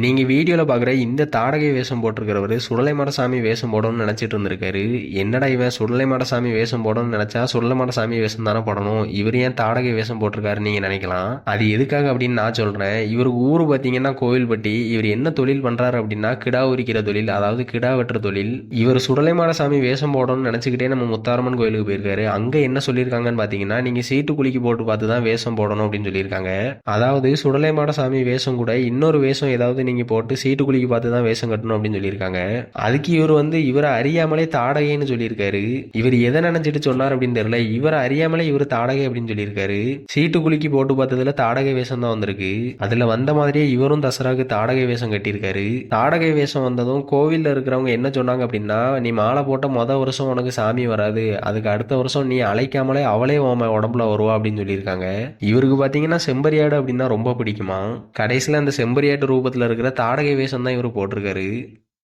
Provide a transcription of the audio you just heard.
நீங்கள் வீடியோவில் பார்க்குற இந்த தாடகை வேஷம் போட்டிருக்கிறவர் சுடலை மடசாமி வேஷம் போடணும்னு நினச்சிட்டு இருந்திருக்காரு. என்னடா இவன் சுடலை மடசாமி வேஷம் போடணும்னு நினச்சா சுடலை மடசாமி வேஷம் தானே போடணும்? இவர் ஏன் தாடகை வேஷம் போட்டிருக்காருன்னு நீங்கள் நினைக்கலாம். அது எதுக்காக அப்படின்னு நான் சொல்கிறேன் இவர் ஊர் பார்த்தீங்கன்னா கோவில்பட்டி. இவர் என்ன தொழில் பண்ணுறாரு அப்படின்னா கிடா உரிக்கிற தொழில் அதாவது கிடா வெட்டுற தொழில். இவர் சுடலை மடசாமி வேஷம் போடணும்னு நினச்சிக்கிட்டே நம்ம முத்தாரம்மன் கோயிலுக்கு போயிருக்காரு. அங்கே என்ன சொல்லியிருக்காங்கன்னு பார்த்தீங்கன்னா நீங்கள் சீட்டு குலுக்கி போட்டு பார்த்து தான் வேஷம் போடணும் அப்படின்னு சொல்லியிருக்காங்க. அதாவது சுடலை மடசாமி வேஷம் கூட இன்னொரு வேஷம் ஏதாவது நீங்கள் போட்டு சீட்டு குலுக்கி பார்த்து தான் வேஷம் கட்டணும் அப்படின்னு சொல்லியிருக்காங்க. அதுக்கு இவர் வந்து இவரை அறியாமலே தாடகைன்னு சொல்லியிருக்காரு. இவர் எதை நினைச்சிட்டு சொன்னார் அப்படின்னு தெரியல. இவரை அறியாமலே இவர் தாடகை அப்படின்னு சொல்லியிருக்காரு. சீட்டு குழிக்கு போட்டு பார்த்ததுல தாடகை வேஷம் தான் வந்திருக்கு. அதுல வந்த மாதிரியே இவரும் தசராக்கு தாடகை வேஷம் கட்டியிருக்காரு. தாடகை வேஷம் வந்ததும் கோவில்ல இருக்கிறவங்க என்ன சொன்னாங்க அப்படின்னா நீ மாலை போட்ட மொதல் வருஷம் உனக்கு சாமி வராது. அதுக்கு அடுத்த வருஷம் நீ அழைக்காமலே அவளே உன் உடம்புல வருவா அப்படின்னு சொல்லியிருக்காங்க. இவருக்கு பார்த்தீங்கன்னா செம்பரியாடு அப்படின்னா ரொம்ப பிடிக்குமா? கடைசியில் அந்த செம்பரியாட்டு ரூபத்தில் இருக்கிற தாடகை வேஷம் தான் இவர் போட்டிருக்காரு.